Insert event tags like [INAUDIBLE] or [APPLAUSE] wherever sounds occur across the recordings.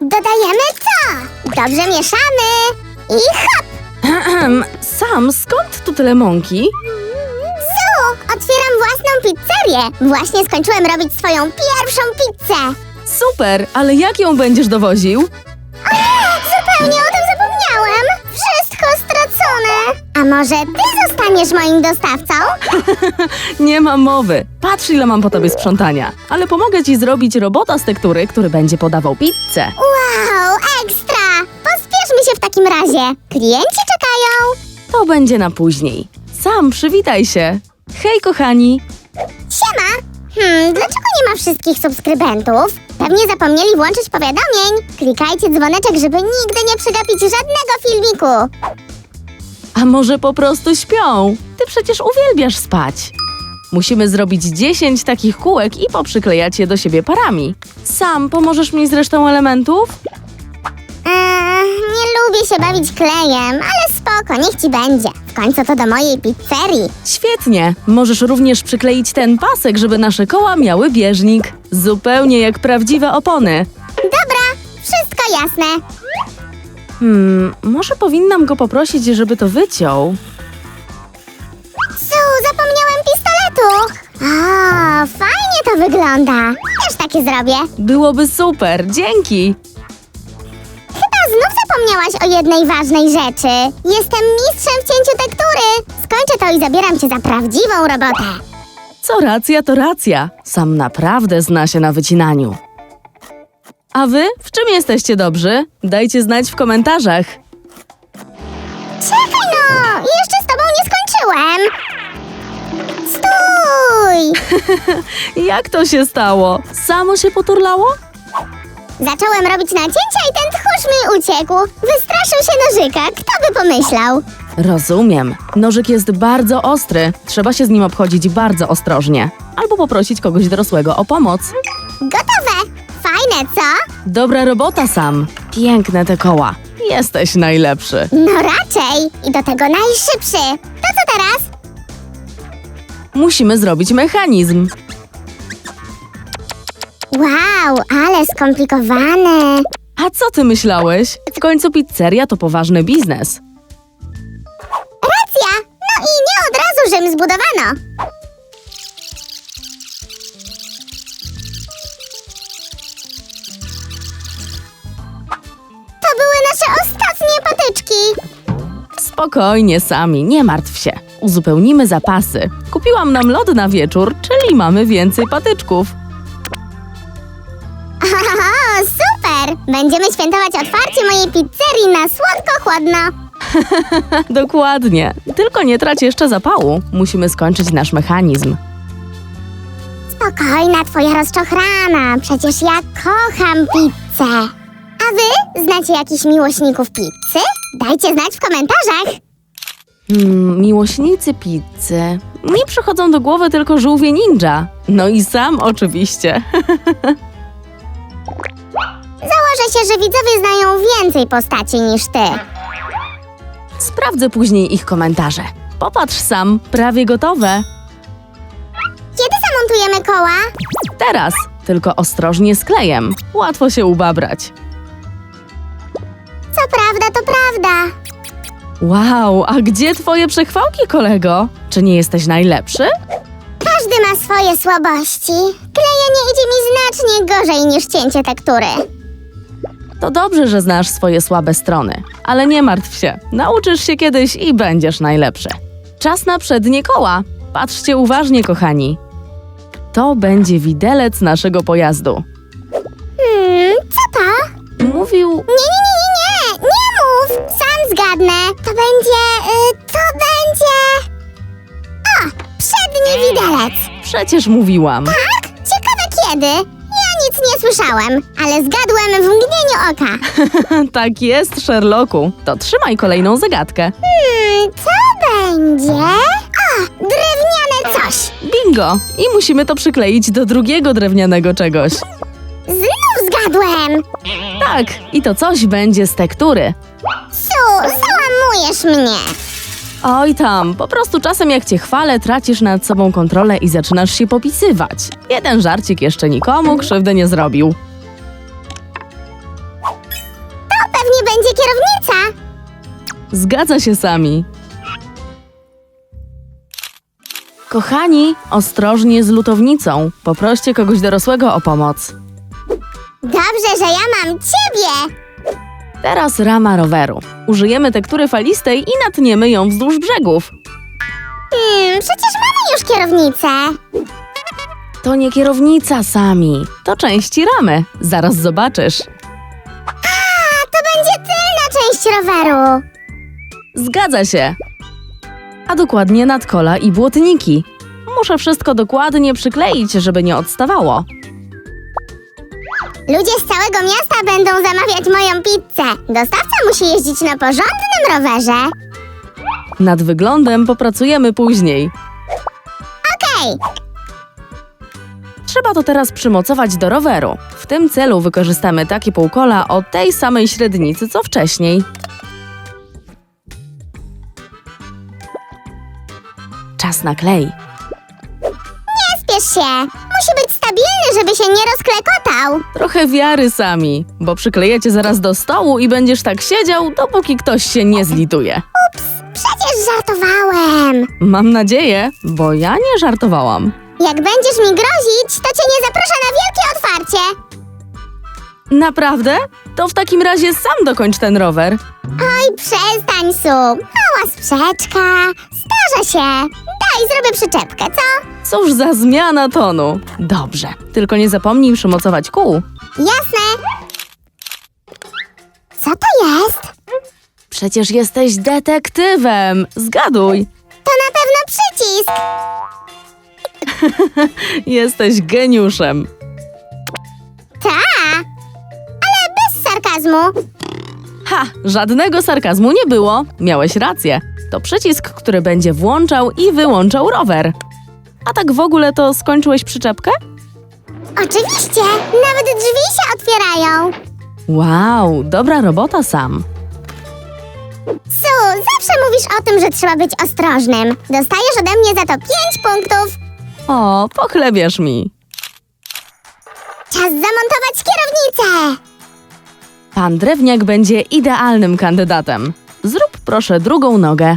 Dodajemy co? Dobrze mieszamy. I hop! Sam, skąd tu tyle mąki? Su, otwieram własną pizzerię. Właśnie skończyłem robić swoją pierwszą pizzę. Super, ale jak ją będziesz dowoził? A może ty zostaniesz moim dostawcą? [LAUGHS] Nie ma mowy. Patrz, ile mam po tobie sprzątania. Ale pomogę ci zrobić robota z tektury, który będzie podawał pizzę. Wow, ekstra! Pospieszmy się w takim razie. Klienci czekają. To będzie na później. Sam, przywitaj się. Hej, kochani. Siema! Hmm, dlaczego nie ma wszystkich subskrybentów? Pewnie zapomnieli włączyć powiadomień. Klikajcie dzwoneczek, żeby nigdy nie przegapić żadnego filmiku. A może po prostu śpią? Ty przecież uwielbiasz spać. Musimy zrobić 10 takich kółek i poprzyklejać je do siebie parami. Sam, pomożesz mi z resztą elementów? Eee, nie lubię się bawić klejem, ale spoko, niech ci będzie. W końcu to do mojej pizzerii. Świetnie! Możesz również przykleić ten pasek, żeby nasze koła miały bieżnik. Zupełnie jak prawdziwe opony. Dobra, wszystko jasne. Hmm, może powinnam go poprosić, żeby to wyciął. Su, zapomniałem pistoletu. O, fajnie to wygląda. Też takie zrobię. Byłoby super, dzięki! Chyba znów zapomniałaś o jednej ważnej rzeczy. Jestem mistrzem w cięciu tektury. Skończę to i zabieram cię za prawdziwą robotę. Co racja, to racja. Sam naprawdę zna się na wycinaniu. A wy? W czym jesteście dobrzy? Dajcie znać w komentarzach. Czekaj no, jeszcze z tobą nie skończyłem. Stój! [LAUGHS] Jak to się stało? Samo się poturlało? Zacząłem robić nacięcia i ten tchórz mi uciekł. Wystraszył się nożyka, kto by pomyślał? Rozumiem. Nożyk jest bardzo ostry. Trzeba się z nim obchodzić bardzo ostrożnie. Albo poprosić kogoś dorosłego o pomoc. Gotowe! Fajne, co? Dobra robota, Sam. Piękne te koła. Jesteś najlepszy. No raczej. I do tego najszybszy. To co teraz? Musimy zrobić mechanizm. Wow, ale skomplikowane. A co ty myślałeś? W końcu pizzeria to poważny biznes. Racja! No i nie od razu Rzym zbudowano. Nasze ostatnie patyczki. Spokojnie, Sami, nie martw się. Uzupełnimy zapasy. Kupiłam nam lody na wieczór, czyli mamy więcej patyczków. [LAUGHS] O, super! Będziemy świętować otwarcie mojej pizzerii na słodko-chłodno. [LAUGHS] Dokładnie. Tylko nie trać jeszcze zapału. Musimy skończyć nasz mechanizm. Spokojna twoja rozczochrana, przecież ja kocham pizzę. A wy znacie jakichś miłośników pizzy? Dajcie znać w komentarzach. Hmm, miłośnicy pizzy. Mi przychodzą do głowy tylko żółwie ninja. No i sam oczywiście. [LAUGHS] Założę się, że widzowie znają więcej postaci niż ty. Sprawdzę później ich komentarze. Popatrz sam, prawie gotowe. Kiedy zamontujemy koła? Teraz, tylko ostrożnie z klejem. Łatwo się ubabrać. Wow, a gdzie twoje przechwałki, kolego? Czy nie jesteś najlepszy? Każdy ma swoje słabości. Klejenie idzie mi znacznie gorzej niż cięcie tektury. To dobrze, że znasz swoje słabe strony, ale nie martw się. Nauczysz się kiedyś i będziesz najlepszy. Czas na przednie koła. Patrzcie uważnie, kochani. To będzie widelec naszego pojazdu. Hmm, co to? Mówił. Nie, nie, nie, nie, nie, Sam zgadnę. To będzie, y, to będzie... O, przedni widelec. Przecież mówiłam. Tak? Ciekawe kiedy. Ja nic nie słyszałem, ale zgadłem w mgnieniu oka. [LAUGHS] tak jest, Sherlocku. To trzymaj kolejną zagadkę. Hmm, co będzie? O, drewniane coś. Bingo! I musimy to przykleić do drugiego drewnianego czegoś. Znów zgadłem. Tak, i to coś będzie z tektury. Su, załamujesz mnie. Oj tam, po prostu czasem jak cię chwalę, tracisz nad sobą kontrolę i zaczynasz się popisywać. Jeden żarcik jeszcze nikomu krzywdy nie zrobił. kierownica! Zgadza się sami. Kochani, ostrożnie z lutownicą. Poproście kogoś dorosłego o pomoc. Dobrze, że ja mam ciebie! Teraz rama roweru. Użyjemy tektury falistej i natniemy ją wzdłuż brzegów. Hmm, przecież mamy już kierownicę. To nie kierownica sami, to części ramy. Zaraz zobaczysz. A, to będzie tylna część roweru. Zgadza się. A dokładnie nadkola i błotniki. Muszę wszystko dokładnie przykleić, żeby nie odstawało. Ludzie z całego miasta będą zamawiać moją pizzę. Dostawca musi jeździć na porządnym rowerze. Nad wyglądem popracujemy później. Okej, Trzeba to teraz przymocować do roweru. W tym celu wykorzystamy takie półkola o tej samej średnicy co wcześniej. Czas na klej. Nie spiesz się. Musi być stabilny, żeby się nie rozklekotał. Trochę wiary sami, bo przyklejecie zaraz do stołu i będziesz tak siedział, dopóki ktoś się nie zlituje. Przecież żartowałem. Mam nadzieję, bo ja nie żartowałam. Jak będziesz mi grozić, to cię nie zaproszę na wielkie otwarcie. Naprawdę? To w takim razie sam dokończ ten rower. Oj, przestań, Su. Mała sprzeczka. Zdarza się. Daj, zrobię przyczepkę, co? Cóż za zmiana tonu. Dobrze, tylko nie zapomnij przymocować kół. Jasne. Co to jest? Przecież jesteś detektywem. Zgaduj. To na pewno przycisk. [LAUGHS] Jesteś geniuszem. Ta. Ale bez sarkazmu. Ha, żadnego sarkazmu nie było. Miałeś rację. To przycisk, który będzie włączał i wyłączał rower. A tak w ogóle to skończyłeś przyczepkę? Oczywiście. Nawet drzwi się otwierają. Wow, dobra robota sam. Su, zawsze mówisz o tym, że trzeba być ostrożnym. Dostajesz ode mnie za to pięć punktów. O, pochlebiesz mi. Czas zamontować kierownicę. Pan Drewniak będzie idealnym kandydatem. Zrób proszę drugą nogę.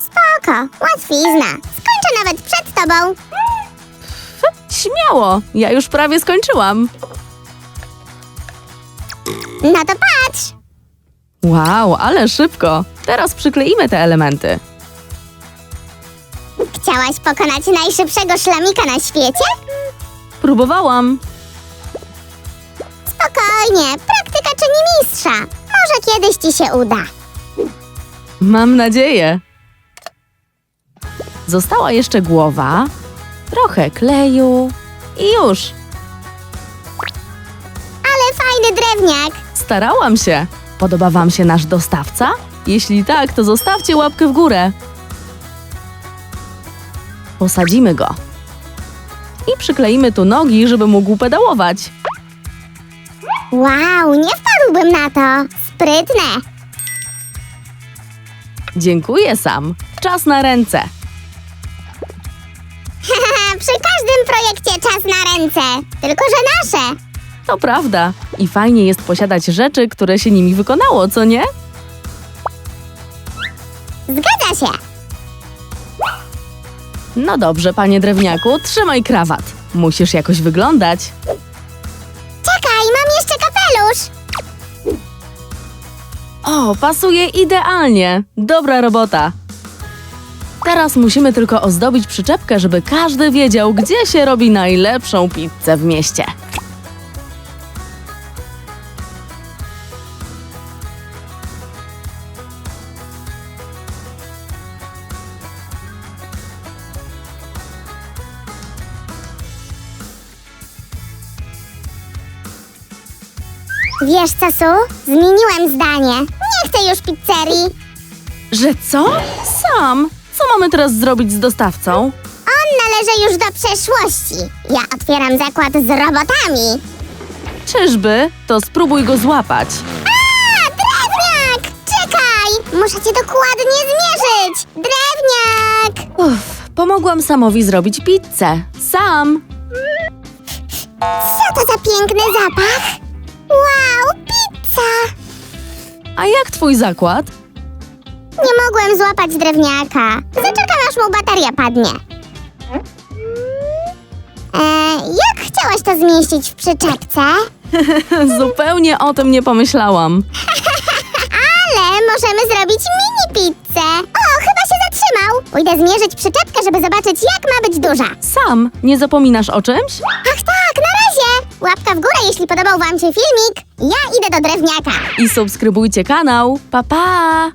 Spoko, łatwizna. Skończę nawet przed tobą. Śmiało, ja już prawie skończyłam. No to patrz. Wow, ale szybko. Teraz przykleimy te elementy. Chciałaś pokonać najszybszego szlamika na świecie? Próbowałam. Spokojnie, praktyka czyni mistrza. Może kiedyś ci się uda. Mam nadzieję. Została jeszcze głowa, trochę kleju i już. Ale fajny drewniak. Starałam się. Podoba Wam się nasz dostawca? Jeśli tak, to zostawcie łapkę w górę. Posadzimy go. I przykleimy tu nogi, żeby mógł pedałować. Wow, nie wpadłbym na to. Sprytne. Dziękuję sam. Czas na ręce. [LAUGHS] Przy każdym projekcie czas na ręce. Tylko, że nasze. To prawda. I fajnie jest posiadać rzeczy, które się nimi wykonało, co nie? Zgadza się. No dobrze, panie drewniaku, trzymaj krawat. Musisz jakoś wyglądać. Czekaj, mam jeszcze kapelusz. O, pasuje idealnie. Dobra robota. Teraz musimy tylko ozdobić przyczepkę, żeby każdy wiedział, gdzie się robi najlepszą pizzę w mieście. Wiesz co, Su? Zmieniłem zdanie. Nie chcę już pizzerii. Że co? Sam? Co mamy teraz zrobić z dostawcą? On należy już do przeszłości. Ja otwieram zakład z robotami. Czyżby? To spróbuj go złapać. A, drewniak! Czekaj! Muszę cię dokładnie zmierzyć! Drewniak! Uff, pomogłam Samowi zrobić pizzę. Sam. Co to za piękny zapach? Wow, pizza! A jak twój zakład? Nie mogłem złapać drewniaka. Zaczekam, aż mu bateria padnie. E, jak chciałaś to zmieścić w przyczepce? [LAUGHS] Zupełnie o tym nie pomyślałam. [LAUGHS] Ale możemy zrobić mini pizzę. O, chyba się zatrzymał. Pójdę zmierzyć przyczepkę, żeby zobaczyć, jak ma być duża. Sam, nie zapominasz o czymś? Ach. Łapka w górę, jeśli podobał wam się filmik. Ja idę do drewniaka. I subskrybujcie kanał. Pa pa!